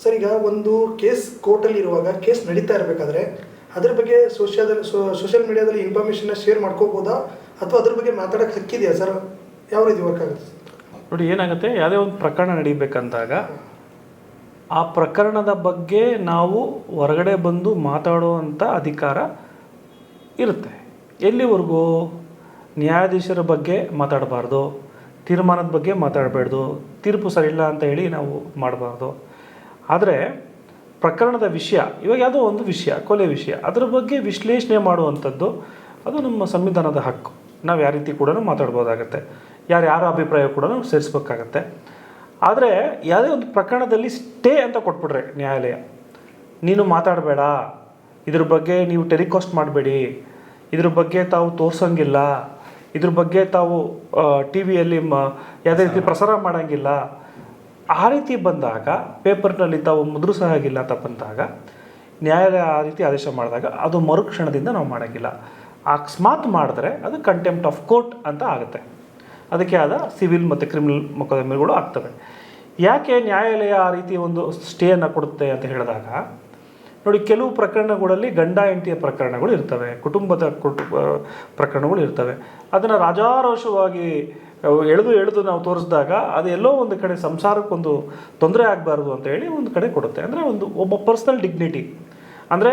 Sir, ಈಗ ಒಂದು case ಕೋರ್ಟಲ್ಲಿ ಇರುವಾಗ ಕೇಸ್ ನಡೀತಾ ಇರಬೇಕಾದ್ರೆ ಅದ್ರ ಬಗ್ಗೆ ಸೋಷಿಯಾದಲ್ಲಿ ಸೋಷಿಯಲ್ ಮೀಡಿಯಾದಲ್ಲಿ ಇನ್ಫಾರ್ಮೇಷನ್ನ ಶೇರ್ ಮಾಡ್ಕೋಬೋದಾ? ಅಥವಾ ಅದ್ರ ಬಗ್ಗೆ ಮಾತಾಡಕ್ಕೆ ಹಕ್ಕಿದೆಯಾ ಸರ್? ಯಾವ ರೀತಿ ವರ್ಕ್ ಆಗುತ್ತೆ? ನೋಡಿ, ಏನಾಗುತ್ತೆ, ಯಾವುದೇ ಒಂದು ಪ್ರಕರಣ ನಡೀಬೇಕಂದಾಗ ಆ ಪ್ರಕರಣದ ಬಗ್ಗೆ ನಾವು ಹೊರಗಡೆ ಬಂದು ಮಾತಾಡುವಂಥ ಅಧಿಕಾರ ಇರುತ್ತೆ. ಎಲ್ಲಿವರೆಗೂ ನ್ಯಾಯಾಧೀಶರ ಬಗ್ಗೆ ಮಾತಾಡಬಾರ್ದು, ತೀರ್ಮಾನದ ಬಗ್ಗೆ ಮಾತಾಡಬಾರ್ದು ತೀರ್ಪು ಸರಿಯಿಲ್ಲ ಅಂತ ಹೇಳಿ ನಾವು ಮಾಡಬಾರ್ದು. ಆದರೆ ಪ್ರಕರಣದ ವಿಷಯ ಇವಾಗ ಯಾವುದೋ ಒಂದು ವಿಷಯ ಕೊಲೆ ವಿಷಯ ಅದರ ಬಗ್ಗೆ ವಿಶ್ಲೇಷಣೆ ಮಾಡುವಂಥದ್ದು ಅದು ನಮ್ಮ ಸಂವಿಧಾನದ ಹಕ್ಕು. ನಾವು ಯಾವ ರೀತಿ ಕೂಡ ಮಾತಾಡ್ಬೋದಾಗತ್ತೆ. ಯಾರು ಯಾರ ಅಭಿಪ್ರಾಯ ಕೂಡ ಸೇರಿಸ್ಬೇಕಾಗತ್ತೆ. ಆದರೆ ಯಾವುದೇ ಒಂದು ಪ್ರಕರಣದಲ್ಲಿ ಸ್ಟೇ ಅಂತ ಕೊಟ್ಬಿಟ್ರೆ ನ್ಯಾಯಾಲಯ ನೀನು ಮಾತಾಡಬೇಡ ಇದ್ರ ಬಗ್ಗೆ ನೀವು ಟೆಲಿಕಾಸ್ಟ್ ಮಾಡಬೇಡಿ ಇದ್ರ ಬಗ್ಗೆ ತಾವು ತೋರ್ಸೋಂಗಿಲ್ಲ ಇದ್ರ ಬಗ್ಗೆ ತಾವು ಟಿ ವಿಯಲ್ಲಿ ಮ ಯಾವುದೇ ರೀತಿ ಪ್ರಸಾರ ಮಾಡೋಂಗಿಲ್ಲ ಆ ರೀತಿ ಬಂದಾಗ ಪೇಪರ್ನಲ್ಲಿ ತಾವು ಮುದ್ರಿಸೋ ಹಾಗಿಲ್ಲ ಅಂತ ಬಂದಾಗ ನ್ಯಾಯಾಲಯ ಆ ರೀತಿ ಆದೇಶ ಮಾಡಿದಾಗ ಅದು ಮರುಕ್ಷಣದಿಂದ ನಾವು ಮಾಡೋಂಗಿಲ್ಲ. ಅಕಸ್ಮಾತ್ ಮಾಡಿದ್ರೆ ಅದು ಕಂಟೆಂಪ್ಟ್ ಆಫ್ ಕೋರ್ಟ್ ಅಂತ ಆಗುತ್ತೆ. ಅದಕ್ಕೆ ಆದ ಸಿವಿಲ್ ಮತ್ತು ಕ್ರಿಮಿನಲ್ ಮೊಕದ್ದಮೆಗಳು ಆಗ್ತವೆ. ಯಾಕೆ ನ್ಯಾಯಾಲಯ ಆ ರೀತಿ ಒಂದು ಸ್ಟೇಯನ್ನು ಕೊಡುತ್ತೆ ಅಂತ ಹೇಳಿದಾಗ, ನೋಡಿ ಕೆಲವು ಪ್ರಕರಣಗಳಲ್ಲಿ ಗಂಡ ಹೆಂಡತಿಯ ಪ್ರಕರಣಗಳು ಇರ್ತವೆ, ಕುಟುಂಬದ ಕುಟುಂಬ ಪ್ರಕರಣಗಳು ಇರ್ತವೆ. ಅದನ್ನು ರಾಜಾರೋಷವಾಗಿ ಎಳೆದು ಎಳೆದು ನಾವು ತೋರಿಸಿದಾಗ ಅದು ಎಲ್ಲೋ ಒಂದು ಕಡೆ ಸಂಸಾರಕ್ಕೊಂದು ತೊಂದರೆ ಆಗಬಾರ್ದು ಅಂತ ಹೇಳಿ ಒಂದು ಕಡೆ ಕೊಡುತ್ತೆ. ಅಂದರೆ ಒಂದು ಒಬ್ಬ ಪರ್ಸ್ನಲ್ ಡಿಗ್ನಿಟಿ ಅಂದರೆ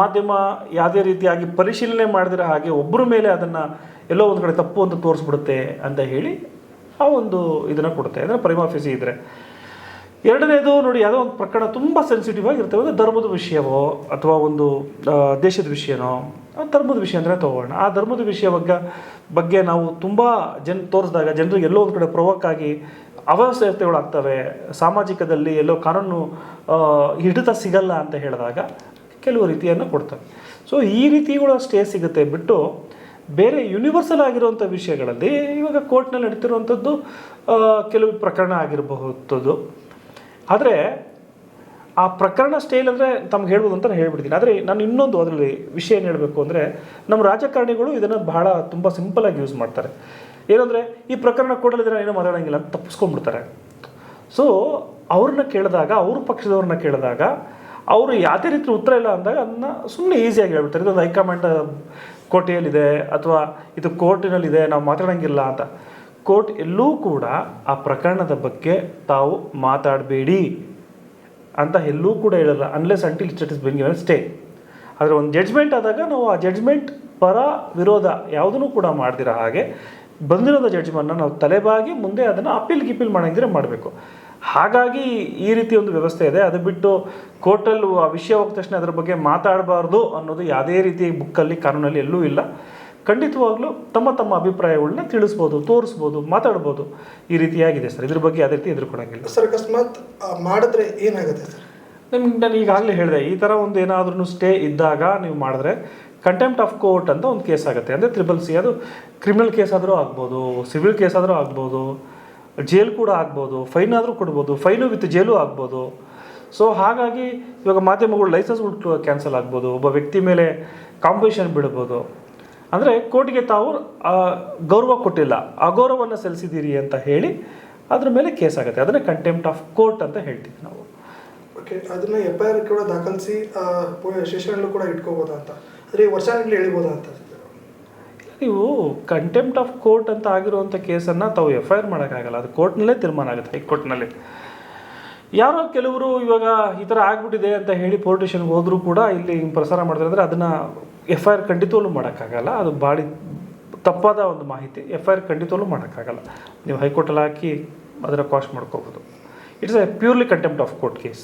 ಮಾಧ್ಯಮ ಯಾವುದೇ ರೀತಿಯಾಗಿ ಪರಿಶೀಲನೆ ಮಾಡಿದ್ರೆ ಹಾಗೆ ಒಬ್ಬರ ಮೇಲೆ ಅದನ್ನು ಎಲ್ಲೋ ಒಂದು ಕಡೆ ತಪ್ಪು ಅಂತ ತೋರಿಸ್ಬಿಡುತ್ತೆ ಅಂತ ಹೇಳಿ ಆ ಒಂದು ಇದನ್ನು ಕೊಡುತ್ತೆ. ಅಂದರೆ ಪರಿಮಾಫಿಸಿ ಇದ್ದರೆ ಎರಡನೇದು ನೋಡಿ, ಯಾವುದೋ ಒಂದು ಪ್ರಕರಣ ತುಂಬ ಸೆನ್ಸಿಟಿವ್ ಆಗಿರ್ತವೆ. ಅಂದರೆ ಧರ್ಮದ ವಿಷಯವೋ, ಅಥವಾ ಒಂದು ದೇಶದ ವಿಷಯನೋ ಧರ್ಮದ ವಿಷಯ ಅಂದರೆ ತಗೋಣ ಆ ಧರ್ಮದ ವಿಷಯ ಬಗ್ಗೆ ಬಗ್ಗೆ ನಾವು ತುಂಬ ಜನ ತೋರಿಸಿದಾಗ ಜನರಿಗೆ ಎಲ್ಲೋ ಒಂದು ಕಡೆ ಪ್ರವೋಕ್ ಆಗಿ ಅವ್ಯವಸ್ಥೆಗಳಾಗ್ತವೆ ಸಾಮಾಜಿಕದಲ್ಲಿ ಎಲ್ಲೋ ಕಾನೂನು ಹಿಡಿತ ಸಿಗಲ್ಲ ಅಂತ ಹೇಳಿದಾಗ ಕೆಲವು ರೀತಿಯನ್ನು ಕೊಡ್ತವೆ ಸೊ ಈ ರೀತಿಗಳ ಸ್ಟೇ ಸಿಗುತ್ತೆ. ಬಿಟ್ಟು ಬೇರೆ ಯೂನಿವರ್ಸಲ್ ಆಗಿರುವಂಥ ವಿಷಯಗಳಲ್ಲಿ ಇವಾಗ ಕೋರ್ಟ್ನಲ್ಲಿ ನಡೀತಿರುವಂಥದ್ದು ಕೆಲವು ಪ್ರಕರಣ ಆಗಿರಬಹುದದ್ದು. ಆದರೆ ಆ ಪ್ರಕರಣ ಸ್ಟೈಲ್ ಅಂದರೆ ತಮ್ಗೆ ಹೇಳ್ಬೋದು ಅಂತ ಹೇಳ್ಬಿಡ್ತೀನಿ. ಆದರೆ ನಾನು ಇನ್ನೊಂದು ಅದರಲ್ಲಿ ವಿಷಯ ಏನು ಹೇಳಬೇಕು ಅಂದರೆ ನಮ್ಮ ರಾಜಕಾರಣಿಗಳು ಇದನ್ನು ಬಹಳ ತುಂಬ ಸಿಂಪಲಾಗಿ ಯೂಸ್ ಮಾಡ್ತಾರೆ. ಏನಂದರೆ ಈ ಪ್ರಕರಣ ಕೊಡಲಿದ್ರೆ ಏನೋ ಮಾತಾಡೋಂಗಿಲ್ಲ ಅಂತ ತಪ್ಪಿಸ್ಕೊಂಡ್ಬಿಡ್ತಾರೆ. ಸೊ ಅವ್ರನ್ನ ಕೇಳಿದಾಗ, ಅವ್ರ ಪಕ್ಷದವ್ರನ್ನ ಕೇಳಿದಾಗ, ಅವರು ಯಾವುದೇ ರೀತಿ ಉತ್ತರ ಇಲ್ಲ ಅಂದಾಗ ಅದನ್ನ ಸುಮ್ಮನೆ ಈಸಿಯಾಗಿ ಹೇಳ್ಬಿಡ್ತಾರೆ. ಇದೊಂದು ಹೈಕಮಾಂಡ್ ಕೋಟೆಯಲ್ಲಿದೆ ಅಥವಾ ಇದು ಕೋರ್ಟಿನಲ್ಲಿದೆ ನಾವು ಮಾತಾಡೋಂಗಿಲ್ಲ ಅಂತ. ಕೋರ್ಟ್ ಎಲ್ಲೂ ಕೂಡ ಆ ಪ್ರಕರಣದ ಬಗ್ಗೆ ತಾವು ಮಾತಾಡಬೇಡಿ ಅಂತ ಎಲ್ಲೂ ಕೂಡ ಹೇಳಲ್ಲ unless until it is being stay ಆದರೆ ಒಂದು ಜಡ್ಜ್ಮೆಂಟ್ ಆದಾಗ ನಾವು ಆ ಜಡ್ಜ್ಮೆಂಟ್ ಪರ ವಿರೋಧ ಯಾವುದನ್ನು ಕೂಡ ಮಾಡ್ದಿರ ಹಾಗೆ ಬಂದಿರೋದ ಜಡ್ಜ್ಮೆಂಟ್ನ ನಾವು ತಲೆಬಾಗಿ ಮುಂದೆ ಅದನ್ನು ಅಪೀಲ್ ಗಿಪೀಲ್ ಮಾಡಿದ್ರೆ ಮಾಡಬೇಕು. ಹಾಗಾಗಿ ಈ ರೀತಿ ಒಂದು ವ್ಯವಸ್ಥೆ ಇದೆ. ಅದು ಬಿಟ್ಟು ಕೋರ್ಟಲ್ಲಿ ಆ ವಿಷಯ ಹೋದ ತಕ್ಷಣ ಅದರ ಬಗ್ಗೆ ಮಾತಾಡಬಾರ್ದು ಅನ್ನೋದು ಯಾವುದೇ ರೀತಿ ಬುಕ್ಕಲ್ಲಿ ಕಾನೂನಲ್ಲಿ ಎಲ್ಲೂ ಇಲ್ಲ. ಖಂಡಿತವಾಗ್ಲೂ ತಮ್ಮ ತಮ್ಮ ಅಭಿಪ್ರಾಯಗಳನ್ನ ತಿಳಿಸ್ಬೋದು ತೋರಿಸ್ಬೋದು ಮಾತಾಡ್ಬೋದು. ಈ ರೀತಿಯಾಗಿದೆ ಸರ್. ಇದ್ರ ಬಗ್ಗೆ ಯಾವುದೇ ರೀತಿ ಎದುರ್ಕೊಳಂಗಿಲ್ಲ ಸರ್ ಅಕಸ್ಮಾತ್ ಮಾಡಿದ್ರೆ ಏನಾಗುತ್ತೆ ಸರ್? ನಿಮ್ಗೆ ನಾನು ಈಗಾಗಲೇ ಹೇಳಿದೆ ಈ ಥರ ಒಂದು ಏನಾದ್ರೂ ಸ್ಟೇ ಇದ್ದಾಗ ನೀವು ಮಾಡಿದ್ರೆ ಕಂಟೆಂಪ್ಟ್ ಆಫ್ ಕೋರ್ಟ್ ಅಂತ ಒಂದು ಕೇಸ್ ಆಗುತ್ತೆ. ಅಂದರೆ ತ್ರಿಬಲ್ ಸಿ ಅದು ಕ್ರಿಮಿನಲ್ ಕೇಸ್ ಆದರೂ ಆಗ್ಬೋದು ಸಿವಿಲ್ ಕೇಸ್ ಆದರೂ ಆಗ್ಬೋದು ಜೈಲ್ ಕೂಡ ಆಗ್ಬೋದು ಫೈನ್ ಆದರೂ ಕೊಡ್ಬೋದು ಫೈನು ವಿತ್ ಜೈಲು ಆಗ್ಬೋದು. ಸೊ ಹಾಗಾಗಿ ಇವಾಗ ಮಾಧ್ಯಮಗಳು ಲೈಸೆನ್ಸ್ಗಳು ಕ್ಯಾನ್ಸಲ್ ಆಗ್ಬೋದು ಒಬ್ಬ ವ್ಯಕ್ತಿ ಮೇಲೆ ಕಾಂಪಿಟೇಷನ್ ಬಿಡ್ಬೋದು. ಅಂದರೆ ಕೋರ್ಟ್ಗೆ ತಾವು ಗೌರವ ಕೊಟ್ಟಿಲ್ಲ. ಅಗೌರವವನ್ನು ಸಲ್ಲಿಸಿದ್ದೀರಿ ಅಂತ ಹೇಳಿ ಅದ್ರ ಮೇಲೆ ಕೇಸ್ ಆಗುತ್ತೆ. ಅದನ್ನೇ ಕಂಟೆಂಪ್ಟ್ ಆಫ್ ಕೋರ್ಟ್ ಅಂತ ಹೇಳ್ತೀವಿ ನಾವು. ಓಕೆ ಅದನ್ನ ಎಫ್ ಐ ಆರ್ ಕೂಡ ದಾಖಲಿಸಿ ಕೂಡ ಇಟ್ಕೋಬೋದಾ ಅಂತ? ಅಂದರೆ ವರ್ಷಾನುಗಟ್ಟಲೆ ಎಳಿಬೋದಾ ಅಂತ? ನೀವು ಕಂಟೆಂಪ್ಟ್ ಆಫ್ ಕೋರ್ಟ್ ಅಂತ ಆಗಿರುವಂಥ ಕೇಸನ್ನು ತಾವು ಎಫ್ ಐ ಆರ್ ಮಾಡೋಕ್ಕಾಗಲ್ಲ. ಅದು ಕೋರ್ಟ್ನಲ್ಲೇ ತೀರ್ಮಾನ ಆಗುತ್ತೆ. ಹೈಕೋರ್ಟ್ನಲ್ಲಿ. ಯಾರೋ ಕೆಲವರು ಇವಾಗ ಈ ಥರ ಆಗ್ಬಿಟ್ಟಿದೆ ಅಂತ ಹೇಳಿ ಪೊಲಿಟಿಷನ್ಗೆ ಹೋದರೂ ಕೂಡ ಇಲ್ಲಿ ಹಿಂಗೆ ಪ್ರಸಾರ ಮಾಡ್ತಾರೆ. ಅಂದರೆ ಅದನ್ನು ಎಫ್ ಐ ಆರ್ ಖಂಡಿತವಲ್ಲೂ ಮಾಡೋಕ್ಕಾಗಲ್ಲ. ಅದು ಭಾಳ ತಪ್ಪಾದ ಒಂದು ಮಾಹಿತಿ ಎಫ್ ಐ ಆರ್ ಖಂಡಿತವಲ್ಲೂ ಮಾಡೋಕ್ಕಾಗಲ್ಲ. ನೀವು ಹೈಕೋರ್ಟಲ್ಲಿ ಹಾಕಿ ಅದರ ಕಾಸ್ಟ್ ಮಾಡ್ಕೋಬೋದು. It's a purely contempt of court case